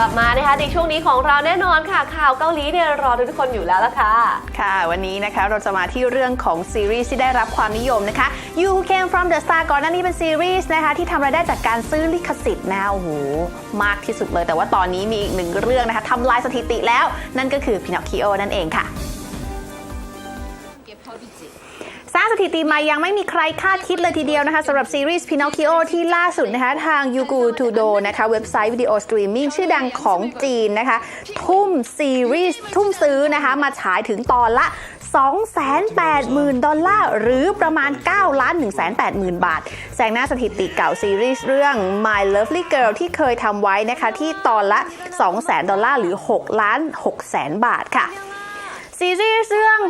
กลับมานะคะในช่วงนี้ของเราแน่นอนค่ะ ข่าวเกาหลีเนี่ยรอทุกคนอยู่แล้วล่ะค่ะ ค่ะ วันนี้นะคะเราจะมาที่เรื่องของซีรีส์ที่ได้รับความนิยมนะคะ You Who Came From The Star ก่อนหน้านี้เป็นซีรีส์นะคะที่ทำรายได้จากการซื้อลิขสิทธิ์นะโอ้โหมากที่สุดเลย แต่ว่าตอนนี้มีอีกหนึ่งเรื่องนะคะทำลายสถิติแล้ว นั่นก็คือ Pinocchio นั่นเองค่ะ สร้างสถิติใหม่ยังไม่มีใครคาดคิดเลยทีเดียวนะคะสำหรับซีรีส์ Pinocchio ที่ล่าสุดนะคะทาง Yugu Tudo นะคะเว็บไซต์วิดีโอสตรีมมิ่งชื่อดังของจีนนะคะ ทุ่มซีรีส์ทุ่มซื้อนะคะมาฉายถึงตอนละ 280,000 ดอลลาร์ หรือประมาณ 9 ล้าน 180,000 บาท แซงหน้าสถิติเก่าซีรีส์เรื่อง My Lovely Girl ที่เคยทำไว้นะคะที่ตอนละ 200,000 ดอลลาร์ หรือ 6 ล้าน6แสนบาทค่ะ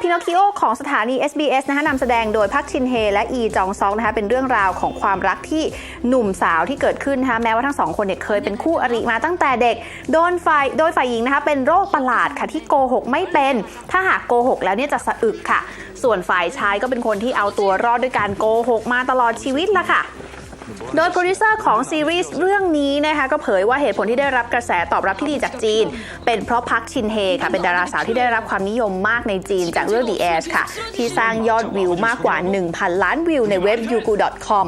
ส์เรื่อของสถานี SBS นะคะนำแสดงโดยพักชินเฮและอีจองซองนะคะเป็นเรื่องราวของความรักที่หนุ่มสาวที่เกิดขึ้นนะคะแม้ว่าทั้งสองคนเนี่ยเคยเป็นคู่อริมาตั้งแต่เด็ก โดนฝ่ายโดยฝ่ายหญิงนะคะเป็นโรคประหลาดค่ะที่โกหกไม่เป็น ถ้าหากโกหกแล้วเนี่ยจะสะอึกค่ะ ส่วนฝ่ายชายก็เป็นคนที่เอาตัวรอดด้วยการโกหกมาตลอดชีวิตละค่ะ โดยโปรดิวเซอร์ของซีรีส์เรื่องนี้นะคะก็เผยว่าเหตุผลที่ได้รับกระแสตอบรับที่ดีจากจีน เป็นเพราะพักชินเฮค่ะเป็นดาราสาวที่ได้รับความนิยมมากในจีนจากเรื่อง The a i r ค่ะ ที่สร้างยอดวิวมากกว่า 1,000 ล้านวิวในเว็บ yugu.com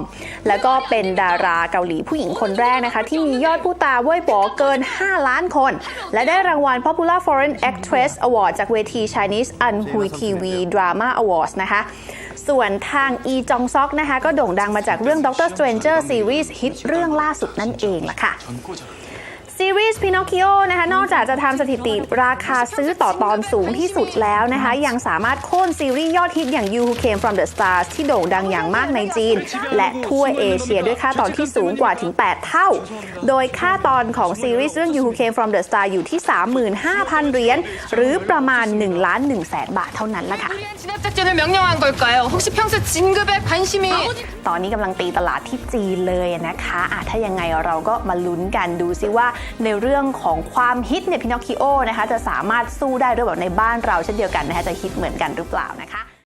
แล้วก็เป็นดาราเกาหลีผู้หญิงคนแรกนะคะ ที่มียอดผู้ตาเว่ยป๋อเกิน 5 ล้านคน และได้รางวัล Popular Foreign Actress Award จากเวที Chinese Unhui TV Drama Awards นะคะ ส่วนทางอีจองซอกนะคะ ก็โด่งดังมาจากเรื่อง Doctor Stranger Series ฮิตเรื่องล่าสุดนั่นเองล่ะค่ะีรีส์พินอคคิโอนะคะนอกจากจะทำสถิติราคาซื้อต่อตอนสูงที่สุดแล้วนะคะยังสามารถโค่นซีรีส์ยอดฮิตอย่าง You Who Came From The Stars ที่โด่งดังอย่างมากในจีน และทั่วเอเชียด้วยค่าตอนที่สูงกว่าถึง 8 เท่า โดยค่าตอนของซีรีส์เรื่อง You Who Came From The Stars อยู่ที่ 35,000 เหรียญหรือประมาณ1ล้าน1แสนบาทเท่านั้นละค่ะตอนนี้กำลังตีตลาดที่จีนเลยนะคะะถ้ายังไงเราก็มาลุ้นกันดูซิว่าในเรื่องของความฮิตเนี่ยพินอคคิโอนะคะจะสามารถสู้ได้ด้วยแบบในบ้านเราเช่นเดียวกันนะคะจะฮิตเหมือนกันหรือเปล่านะคะ